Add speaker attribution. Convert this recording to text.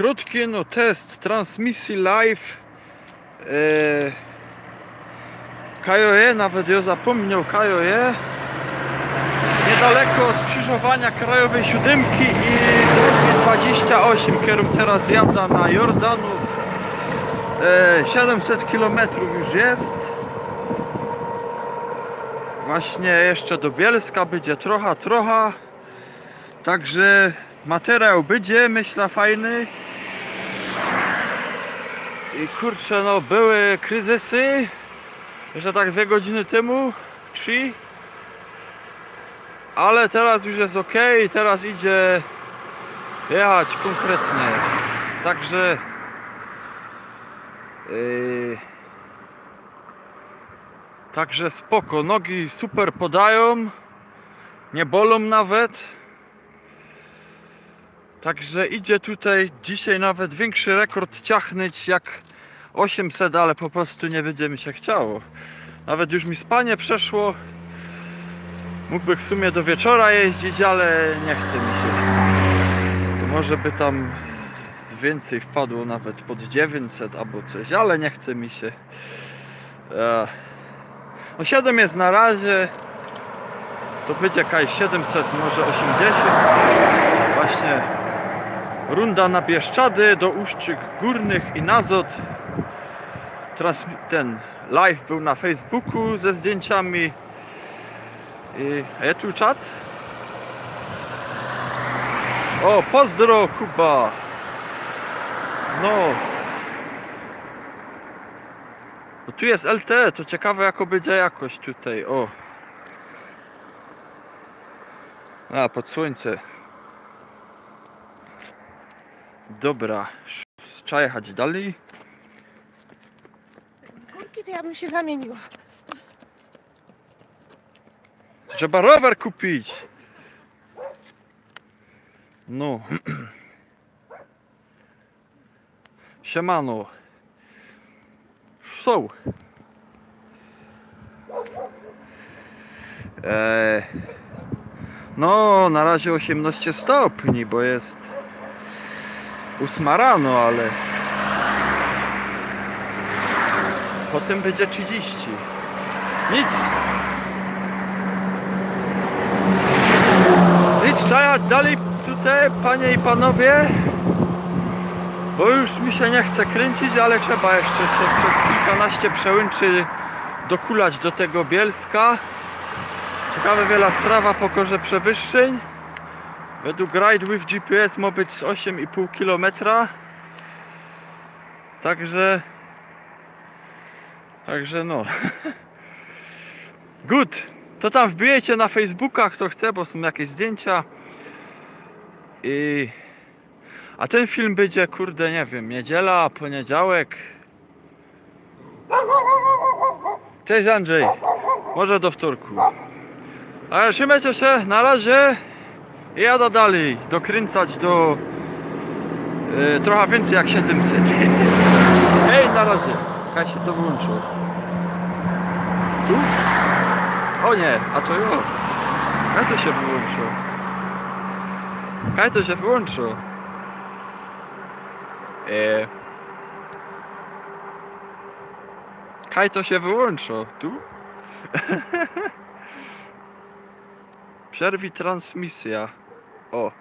Speaker 1: krótki no test transmisji live. E, KOE, nawet ja zapomniał KOE niedaleko skrzyżowania krajowej siódemki i drogi 28 kierunek teraz jada na Jordanów. E, 700 km już jest. Właśnie jeszcze do Bielska będzie trochę, trochę. Także materiał będzie, myślę, fajny i kurczę, no były kryzysy jeszcze tak dwie godziny temu, trzy ale teraz już jest ok, teraz idzie jechać konkretnie. Także yy, także spoko, nogi super podają, nie bolą nawet. Także idzie tutaj dzisiaj nawet większy rekord ciachnąć jak 800, ale po prostu nie będzie mi się chciało. Nawet już mi spanie przeszło. Mógłby w sumie do wieczora jeździć, ale nie chce mi się. To może by tam więcej wpadło nawet pod 900 albo coś, ale nie chce mi się. E, no 7 jest na razie. To będzie jakaś 700, może 80. Runda na Bieszczady do Uszczyk Górnych i Nazot. Transmi- ten live był na Facebooku ze zdjęciami. I, a ja tu czat? O, pozdro Kuba! No. Bo tu jest LTE, to ciekawe jaka będzie jakość tutaj, o. A, pod słońce. Dobra, trzeba jechać dalej.
Speaker 2: Z górki to ja bym się zamieniła.
Speaker 1: Trzeba rower kupić. No. Siemano. Są. Eee, no, na razie 18 stopni, bo jest 8 rano, ale potem będzie 30. Nic. Nic, trzeba jechać dalej tutaj, panie i panowie. Bo już mi się nie chce kręcić, ale trzeba jeszcze się przez kilkanaście przełęczy dokulać do tego Bielska. Ciekawe wiele strawa po korze przewyższeń. Według Ride with GPS ma być z 8,5 km. Także... Także no. Good. To tam wbijecie na Facebookach, kto chce, bo są jakieś zdjęcia. I... A ten film będzie, kurde, nie wiem, niedziela, poniedziałek. Cześć Andrzej. Może do wtorku. Ale trzymajcie się, na razie. I jadę dalej, dokręcać do e, trochę więcej jak 700. Hej, na razie. Jak się to wyłączyło? Tu? O nie, a to jo. Jak to się wyłączyło? Jak to się wyłączyło? Eee. Kaj to się wyłączyło? Tu? Przerwi transmisja. O,